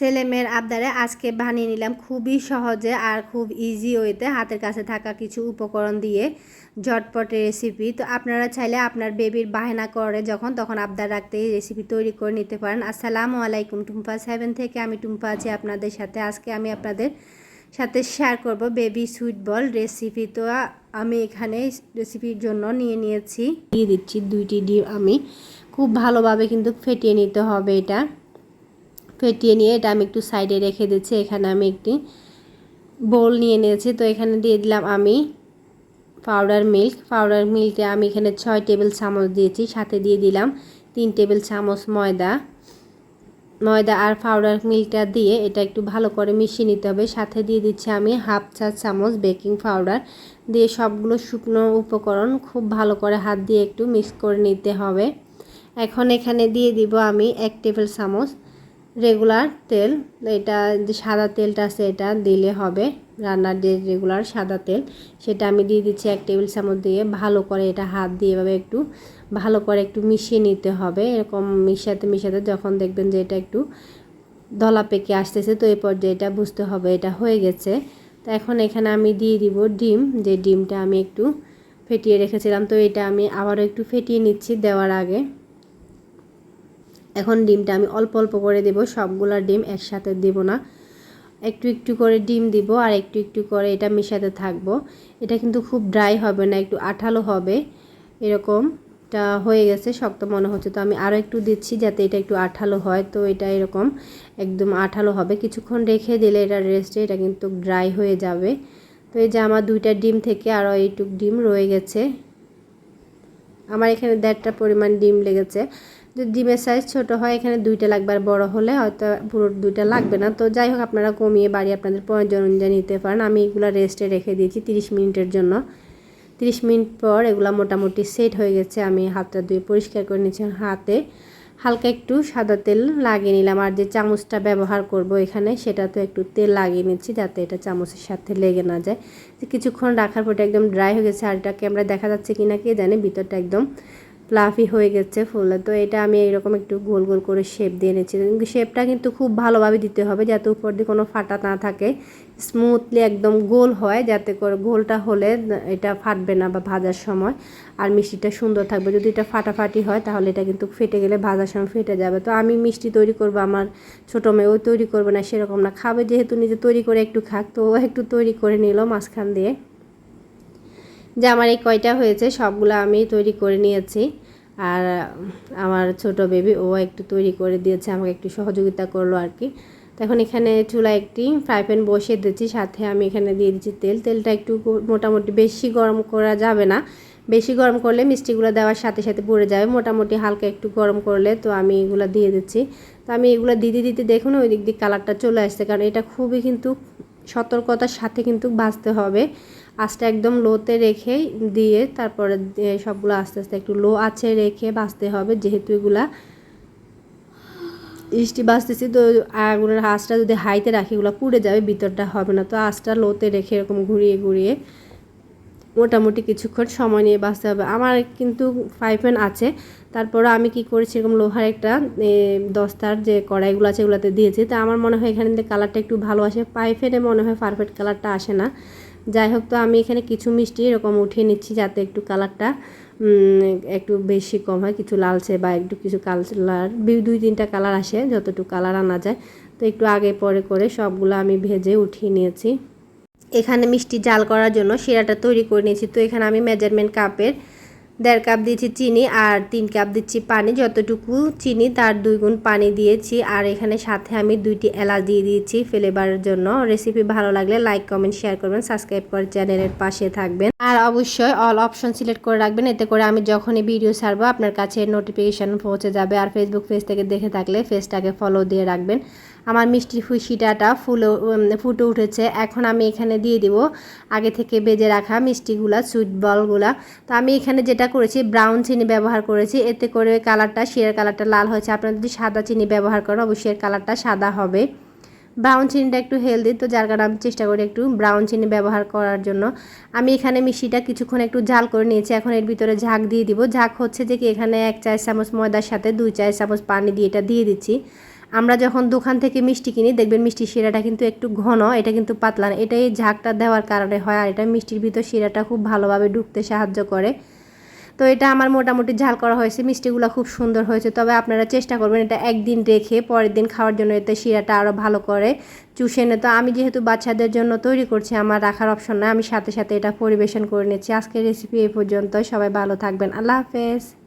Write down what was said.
ছেলে মেয়ের আবদারে আজকে বানিয়ে নিলাম খুবই সহজে আর খুব ইজি ওয়েতে হাতের কাছে থাকা কিছু উপকরণ দিয়ে ঝটপটে রেসিপি তো আপনারা চাইলে আপনার বেবির বাহানা করে যখন, তখন আবদার রাখতে এই রেসিপি তৈরি করে নিতে পারেন। আসসালামু আলাইকুম, টুম্পা সেভেন থেকে আমি টুম্পা আছি আপনাদের সাথে। আজকে আমি আপনাদের সাথে শেয়ার করব বেবি সুইট বল রেসিপি তো আমি এখানে রেসিপির জন্য নিয়ে নিয়েছি। দিয়ে দিচ্ছি দুইটি ডিম। আমি খুব ভালোভাবে কিন্তু ফেটিয়ে নিতে হবে এটা। ফেটিয়ে নিয়ে এটা আমি একটু সাইডে রেখে দিচ্ছি। এখানে আমি একটি বোল নিয়ে নিয়েছি। তো এখানে দিয়ে দিলাম আমি পাউডার মিল্ক। পাউডার মিল্কে আমি এখানে ছয় টেবিল চামচ দিয়েছি। সাথে দিয়ে দিলাম তিন টেবিল চামচ ময়দা। ময়দা আর পাউডার মিল্কটা দিয়ে এটা একটু ভালো করে মিশিয়ে নিতে হবে। সাথে দিয়ে দিচ্ছি আমি হাফ চা চামচ বেকিং পাউডার। দিয়ে সবগুলো শুকনো উপকরণ খুব ভালো করে হাত দিয়ে একটু মিক্স করে নিতে হবে। এখন এখানে দিয়ে দিব আমি এক টেবিল চামচ রেগুলার তেল, এটা যে সাদা তেলটা আছে এটা দিলে হবে। রান্নার যে রেগুলার সাদা তেল, সেটা আমি দিয়ে দিচ্ছি এক টেবিল চামচ দিয়ে। ভালো করে এটা হাত দিয়ে এভাবে একটু ভালো করে একটু মিশিয়ে নিতে হবে। এরকম মিশাতে মিশাতে যখন দেখবেন যে এটা একটু দলা পেকে আসতেছে, তো এই পর্যায়ে এটা বুঝতে হবে এটা হয়ে গেছে। তো এখন এখানে আমি দিয়ে দিব ডিম। যে ডিমটা আমি একটু ফেটিয়ে রেখেছিলাম, তো এটা আমি আবারও একটু ফেটিয়ে নিচ্ছি দেওয়ার আগে। এখন ডিমটা আমি অল্প অল্প করে দেব, সবগুলা ডিম একসাথে দেব না। একটু একটু করে ডিম দিব আর একটু একটু করে এটা মেশাতে থাকব। এটা কিন্তু খুব ড্রাই হবে না, একটু আঠালো হবে, এরকমটা হয়ে গেছে, শক্ত মনে হচ্ছে। তো আমি আরও একটু দিচ্ছি যাতে এটা একটু আঠালো হয়, তো এটা এরকম একদম আঠালো হবে। কিছুক্ষণ রেখে দিলে এটা রেস্টে এটা কিন্তু ড্রাই হয়ে যাবে। তো এই যে আমার দুইটা ডিম থেকে আরও এইটুক ডিম রয়ে গেছে। আমার এখানে দেড়টা পরিমাণ ডিম লেগেছে। ডিমের সাইজ ছোট হয়, এখানে দুইটা লাগবে আর বড়ো হলে হয়তো পুরো দুইটা লাগবে না। তো যাই হোক, আপনারা কমিয়ে বাড়ি আপনাদের প্রয়োজন অনুযায়ী নিতে পারেন। আমি এগুলো রেস্টে রেখে দিয়েছি তিরিশ মিনিটের জন্য। তিরিশ মিনিট পর এগুলো মোটামুটি সেট হয়ে গেছে। আমি হাতটা ধুয়ে পরিষ্কার করে নিয়েছি হাতে। হালকা একটু সাদা তেল লাগিয়ে নিলাম। আর যে চামচটা ব্যবহার করব এখানে সেটা তো একটু তেল লাগিয়ে নিচ্ছি যাতে এটা চামচের সাথে লেগে না যায়। কিছুক্ষণ রাখার পর একদম ড্রাই হয়ে গেছে। আর এটা ক্যামেরা দেখা যাচ্ছে কি না কে জানে, ভিতরটা একদম ফ্লাফি হয়ে গেছে ফুলে তো এটা আমি এইরকম একটু গোল গোল করে শেপ দিয়ে নিচ্ছি কিন্তু শেপটা কিন্তু খুব ভালোভাবে দিতে হবে যাতে উপর দিয়ে কোনো ফাটা না থাকে। স্মুথলি একদম গোল হয় যাতে করে গোলটা হলে এটা ফাটবে না বা ভাজার সময়। আর মিষ্টিটা সুন্দর থাকবে। যদি এটা ফাটাফাটি হয় তাহলে এটা কিন্তু ফেটে গেলে ভাজার সময় ফেটে যাবে। তো আমি মিষ্টি তৈরি করব, আমার ছোটো মেয়ে ও তৈরি করবে না, সেরকম না। খাবে যেহেতু নিজে তৈরি করে একটু খাক, তো ও একটু তৈরি করে নিল মাঝখান দিয়ে। যে আমার এই কয়টা হয়েছে, সবগুলো আমি তৈরি করে নিয়েছি। আর আমার ছোট বেবি ও একটু তৈরি করে দিয়েছে, আমাকে একটু সহযোগিতা করল আর কি। এখন এখানে চুলা একটি ফ্রাই প্যান বসিয়ে দিচ্ছি, সাথে আমি এখানে দিয়ে দিচ্ছি তেল। তেলটা একটু মোটামুটি বেশি গরম করা যাবে না। বেশি গরম করলে মিষ্টিগুলো দেওয়ার সাথে সাথে পড়ে যাবে। মোটামুটি হালকা একটু গরম করলে তো আমি এগুলো দিয়ে দিচ্ছি। তো আমি এগুলো দিতে দিতে দেখুন ওই দিক দিয়ে কালারটা চলে আসছে, কারণ এটা খুবই কিন্তু সতর্কতার সাথে কিন্তু বাঁচতে হবে। আঁচটা একদম লোতে রেখে দিয়ে তারপরে সবগুলো আস্তে আস্তে একটু লো আছে রেখে বাঁচতে হবে, যেহেতু এগুলা ইস্টি বাঁচতেছি, তো আগুনের আঁচটা যদি হাইতে রাখি, এগুলো পুড়ে যাবে, ভিতরটা হবে না। তো আঁচটা লোতে রেখে এরকম ঘুরিয়ে ঘুরিয়ে মোটামুটি কিছুক্ষণ সময় নিয়ে বাঁচতে হবে। আমার কিন্তু পাইপেন আছে, তারপরে আমি কি করেছি, এরকম লোহার একটা দস্তার যে কড়াইগুলো আছে, এগুলোতে দিয়েছি। তো আমার মনে হয় এখানে কালারটা একটু ভালো আসে পাইপেনে মনে হয় পারফেক্ট কালারটা আসে না। যাই হোক, তো আমি এখানে কিছু মিষ্টি এরকম উঠিয়ে নিচ্ছি যাতে একটু কালারটা একটু বেশি কম হয়, কিছু লালচে বা একটু কিছু কালার দুই, তিনটা কালার আসে, যতটুকু কালার আনা যায়। তো একটু আগে পরে করে সবগুলো আমি ভেজে উঠিয়ে নিয়েছি। এখানে মিষ্টি জাল করার জন্য শিরাটা তৈরি করে নিয়েছি। তো এখানে আমি মেজারমেন্ট কাপের দেড় কাপ দিয়েছি চিনি আর তিন কাপ দিচ্ছি পানি। যতটুকু চিনি তার দুই গুণ পানি দিয়েছি। আর এখানে সাথে আমি দুইটি এলাচ দিয়ে দিয়েছি ফ্লেভারের জন্য। রেসিপি ভালো লাগলে লাইক কমেন্ট শেয়ার করবেন। সাবস্ক্রাইব করে চ্যানেলের পাশে থাকবেন। আর অবশ্যই অল অপশন সিলেক্ট করে রাখবেন। এতে করে আমি যখনই ভিডিও ছাড়বো আপনার কাছে নোটিফিকেশান পৌঁছে যাবে। আর ফেসবুক পেজ থেকে দেখে থাকলে পেজটাকে ফলো দিয়ে রাখবেন। আমার মিষ্টির ফুসিটাটা ফুলে ফুটে উঠেছে। এখন আমি এখানে দিয়ে দিব আগে থেকে বেজে রাখা মিষ্টিগুলা সুইট বলগুলা তো আমি এখানে যেটা করেছি ব্রাউন চিনি ব্যবহার করেছি। এতে করে কালারটা শিয়ার কালারটা লাল হয়েছে। আপনারা যদি সাদা চিনি ব্যবহার করেন, অবশ্যই কালারটা সাদা হবে। ব্রাউন চিনিটা একটু হেলদি তো যার কারণে আমি চেষ্টা করি একটু ব্রাউন চিনি ব্যবহার করার জন্য। আমি এখানে মিষ্টিটা কিছুক্ষণ একটু ঝাল করে নিয়েছি। এখন এর ভিতরে ঝাঁক দিয়ে দিব। ঝাঁক হচ্ছে যে কি, এখানে এক চায়ের চামচ ময়দার সাথে দুই চায়ের চামচ পানি দিয়ে এটা দিয়ে দিচ্ছি। আমরা যখন দোকান থেকে মিষ্টি কিনি, দেখবেন মিষ্টির শিরাটা কিন্তু একটু ঘন, এটা কিন্তু পাতলা না। এটাই ঝাঁকটা দেওয়ার কারণে হয়, আর এটা মিষ্টির ভিতর শিরাটা খুব ভালোভাবে ঢুকতে সাহায্য করে। তো এটা আমার মোটামুটি ঝাল করা হয়েছে, মিষ্টিগুলো খুব সুন্দর হয়েছে। তবে আপনারা চেষ্টা করবেন এটা একদিন রেখে পরের দিন খাওয়ার জন্য, এতে শিরাটা আরও ভালো করে চুষে নে তো আমি যেহেতু বাচ্চাদের জন্য তৈরি করছি, আমার রাখার অপশন নয় আমি সাথে সাথে এটা পরিবেশন করে নিচ্ছি। আজকের রেসিপি এই পর্যন্ত সবাই ভালো থাকবেন, আল্লাহ হাফেজ।